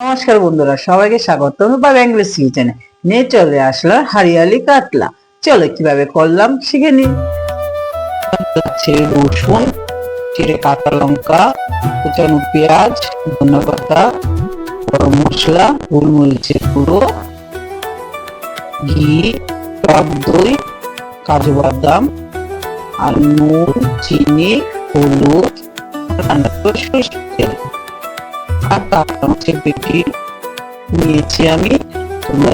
নমস্কার বন্ধুরা, সবাইকে স্বাগত। বা ইংলিশ কিচেনে নিয়ে চলে আসলো হারিয়ালি কাতলা। চলো কীভাবে করলাম শিখে আছে রসুন চিড়ে কাঁচা লঙ্কা, কুচানো পেঁয়াজ ধনে পাতা, গরম মশলা, গোলমরিচের গুঁড়ো, ঘি, টক দই, কাজু বাদাম আর নুন চিনি, হলুদ রান্না করে মাছের পেটি নিয়েছি আমি তোমরা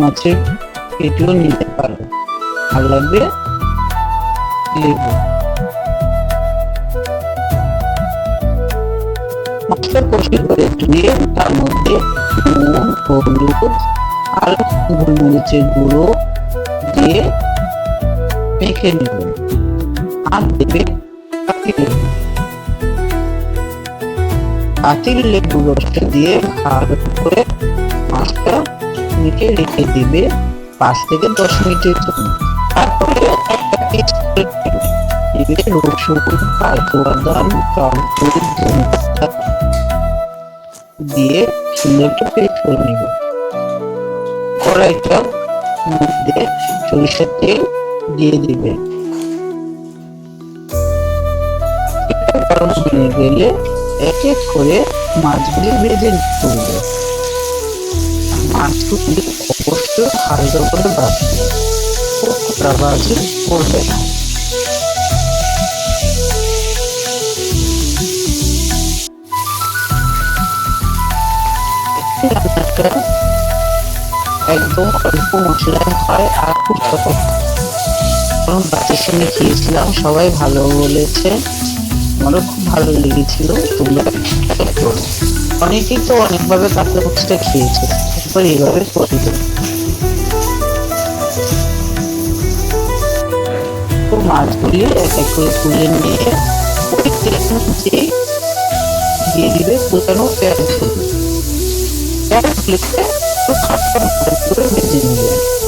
মাছের পেটিও নিতে পারো ভালো লাগবে লেবু মশলা কষি করে তার মধ্যে নুন হলুদ আর গোলমরিচের গুঁড়ো দিয়ে মেখে নেবেন আর দেবে কাটি লেবু রসটা দিয়ে ভালো করে মাছটা মিটে রেখে দিবে পাঁচ থেকে দশ মিনিটের জন্য। তারপরে একটা পিস দিবে রসুন টক দই ধনেপাতা দিয়ে সুন্দর একটা পেস্ট করে নেব। কড়াইটা মধ্যে সরিষার তেল দিয়ে দিবে। গরম হয়ে গেলে এক এক করে মাছগুলি ভেজে নিতে হবে। মাছগুলি অবশ্যই হালকা করে খুব কড়া করবে না একদম অল্প মশলায় হয় আর খুব কারণ বাচ্চার সঙ্গে খেয়েছিলাম, সবাই ভালো বলেছে। আমারও খুব ভালো লেগেছিল তোমরা অনেকেই তো অনেকভাবে কাতলা মাছটা খেয়েছে এরপর এইভাবে করে তো মাছগুলি এক এক করে তুলে নিয়ে ওই তেলের মধ্যে দিয়ে দিবে কোচানো পেঁয়াজ। পেঁয়াজগুলিকে একটু খাট্টা করে ভেজে নেবে।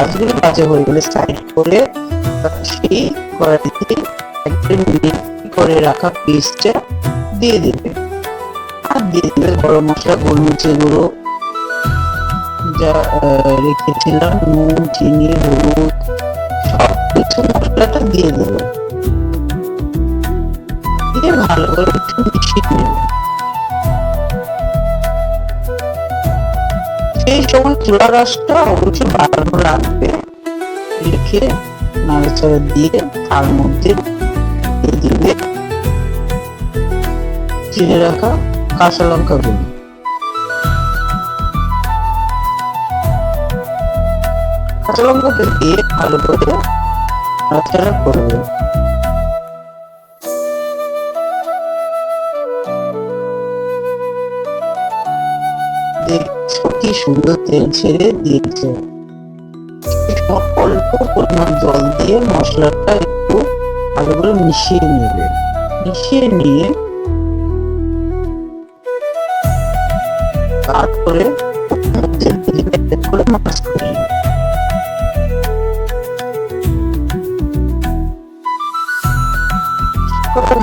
পেঁয়াজগুলো ভাজা হয়ে গেলে সাইড করে সেই কড়াইতে একদম করে রাখা পেস্টটা দিয়ে দেবে। আর দিয়ে দেবে গরম মশলা, গোলমরিচের গুঁড়ো, যা রেখেছিলাম, নুন, চিনি, হলুদ সব কিছু মশলাটা দিয়ে দেবে। দিয়ে ভালো করে একটু মিশিয়ে নেবে। সময় চুলা রসটা অবশ্যই বাড়ানো রাখবে রেখে নাড়াচাড়া দিয়ে তার মধ্যে দিবে। চিনে রাখা কাঁচা লঙ্কা গুলো কাঁচা লঙ্কাটা দিয়ে ভালো করে নাড়াচাড়া করবে কি সুন্দর তেল ছেড়ে দিয়েছে। অল্প পরিমাণ জল দিয়ে মশলাটা একটু ভালো করে মিশিয়ে নেবে। মিশিয়ে নিয়ে তারপরে মাছ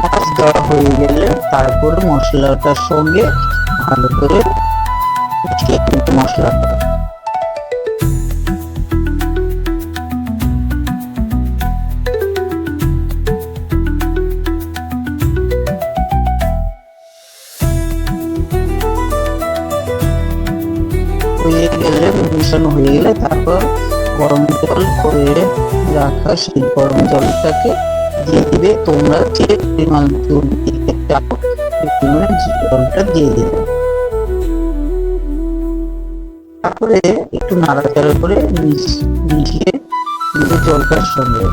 মাছ দেওয়া হয়ে গেলে তারপরে মশলাটার সঙ্গে ভালো করে নেবে মশলাটা হয়ে গেলে মিশানো হয়ে গেলে তারপর গরম জল করে রাখা সেই গরম জলটাকে দিয়ে দিবে তোমরা যে পরিমাণ জল দিতে চাও সেই পরিমাণে জলটা দিয়ে দেবে। তারপরে একটু নাড়াচাড়া করে মিশ- মিশিয়ে দিবে জলটার সঙ্গে।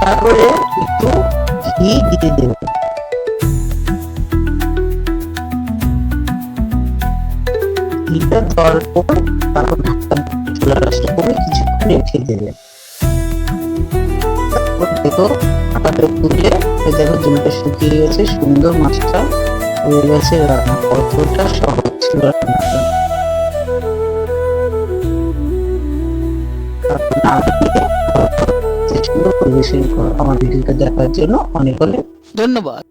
তারপরে একটু ঘি দিয়ে দেবে। ঘিটা দেওয়ার পর তারপর ঢাকা চুলা রাসটা করে কিছুক্ষণ রেখে দেবে দেখো আটাটা তুলে দেখো জলটা শুকিয়ে গেছে, সুন্দর মাছটা গেছে রান্না কতটা সহজ ছিল আমার দেখার জন্য অনেক অনেক ধন্যবাদ।